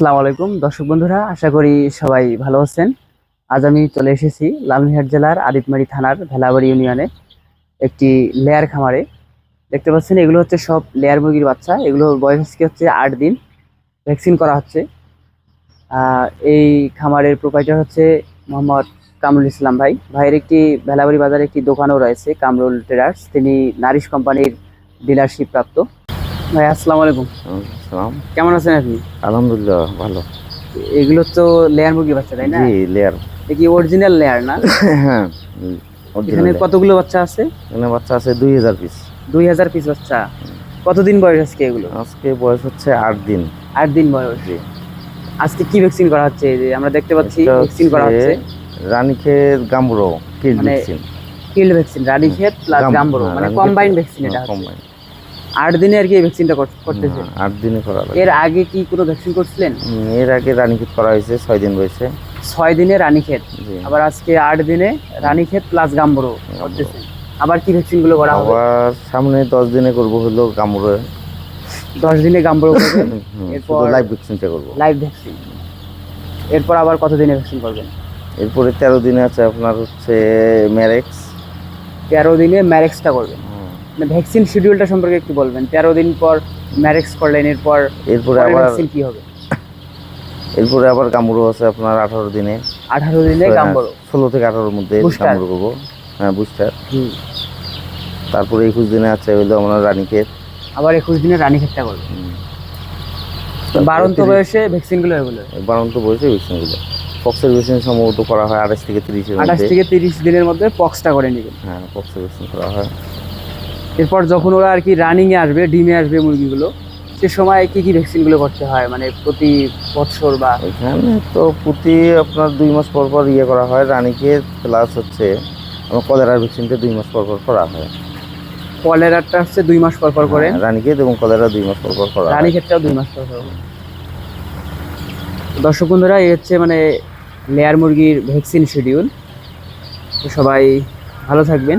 আসসালামু আলাইকুম। দর্শক বন্ধুরা, আশা করি সবাই ভালো আছেন। আজ আমি চলে এসেছি লালমিহাট জেলার আদিতমারি থানার ভেলাবাড়ি ইউনিয়নে একটি লেয়ার খামারে। দেখতে পাচ্ছেন, এগুলো হচ্ছে সব লেয়ার মুরগির বাচ্চা। এগুলো বয়স হচ্ছে আট দিন। ভ্যাকসিন করা হচ্ছে। এই খামারের প্রোপাইটার হচ্ছে মোহাম্মদ কামরুল ইসলাম ভাই। ভাইয়ের একটি ভেলাবাড়ি বাজারে একটি দোকানও রয়েছে, কামরুল ট্রেডার্স। তিনি নারিশ কোম্পানির ডিলারশিপ প্রাপ্ত। ভাই আসসালামু আলাইকুম। সালাম কেমন আছেন আপনি? আলহামদুলিল্লাহ ভালো। এগুলো তো লেয়ার মুরগি বাচ্চা তাই না? জি লেয়ার এ কি অরিজিনাল লেয়ার না? হ্যাঁ এখানে কতগুলো বাচ্চা আছে? এখানে বাচ্চা আছে দুই হাজার পিস দুই হাজার পিস বাচ্চা। কতদিন বয়স আজকে এগুলো? আজকে বয়স হচ্ছে আট দিন। আট দিন বয়স। জি। আজকে কি ভ্যাকসিন করা হচ্ছে? এই যে আমরা দেখতে পাচ্ছি এটা ভ্যাকসিন করা হচ্ছে। রানীক্ষেত গাম্বুরো কিল মানে vaccine killed vaccine Ranikhet plus Gumboro মানে কম্বাইন ভ্যাকসিন এটা। কম্বাইন আট দিনে আর কি এই ভ্যাকসিনটা করতেছে। আট দিনে করা এর আগে কি কোনো ভ্যাকসিন করছিলেন? এর আগে রানীক্ষেত করা হয়েছে ছয় দিন রয়েছে। ছয় দিনে রানীক্ষেত। আবার আজকে আট দিনে রানীক্ষেত প্লাস গাম্বরো করতেছেন আবার কি ভ্যাকসিনগুলো করা হবে? আবার সামনে দশ দিনে করব হলো গাম্বুরো দশ দিনে গাম্বরো করবেন? এরপর লাইভ ভ্যাকসিনটা করব। লাইভ ভ্যাকসিন এরপর আবার কত দিনে ভ্যাকসিন করবেন? এরপরে তেরো দিনে আছে আপনার হচ্ছে ম্যারেক্স তেরো দিনে ম্যারেক্সটা করবেন। ভ্যাকসিন শিডিউলটা সম্পর্কে একটু বলবেন। তেরো দিন পর ম্যারেক্স করলেন এরপর এরপরে আবার ভ্যাকসিন কি হবে? এরপরে আবার গাম্বুরো আছে আপনার আঠারো দিনে। আঠারো দিনে গাম্বরো ষোলো থেকে আঠারোর মধ্যে. গাম্বুরো করব। হ্যাঁ বুস্টার। তারপরে একুশ দিনে আছে হইল আমরা রানীক্ষেত। আবার একুশ দিনে রানী ক্ষেতটা করবেন বারন্ত বয়সে ভ্যাকসিনগুলো এগুলো বারন্ত বয়সে ভ্যাকসিনগুলো পক্সের ভ্যাকসিন সম্ভবত করা হয় আঠাশ থেকে তিরিশ আঠাশ থেকে তিরিশ দিনের মধ্যে পক্সটা করে নেবেন। হ্যাঁ পক্সের ভ্যাকসিন করা হয়। এরপর যখন ওরা আর কি রানিং এ আসবে ডিমে আসবে মুরগিগুলো সে সময় কি কি ভ্যাকসিনগুলো করতে হয়? মানে প্রতি বছর বা? এখানে তো প্রতি আপনার দুই মাস পর পর ইয়ে করা হয় রানীক্ষেত প্লাস হচ্ছে আমার কলেরার ভ্যাকসিনটা দুই মাস পর পর করা হয়। কলেরাটা হচ্ছে দুই মাস পর পর করে? হ্যাঁ, রানীক্ষেত এবং কলেরা দুই মাস পর পর করা হয়। রানী ক্ষেত্রেও দুই মাস পর পর। দর্শক বন্ধুরা এই হচ্ছে মানে লেয়ার মুরগির ভ্যাকসিন শিডিউল তো সবাই ভালো থাকবেন।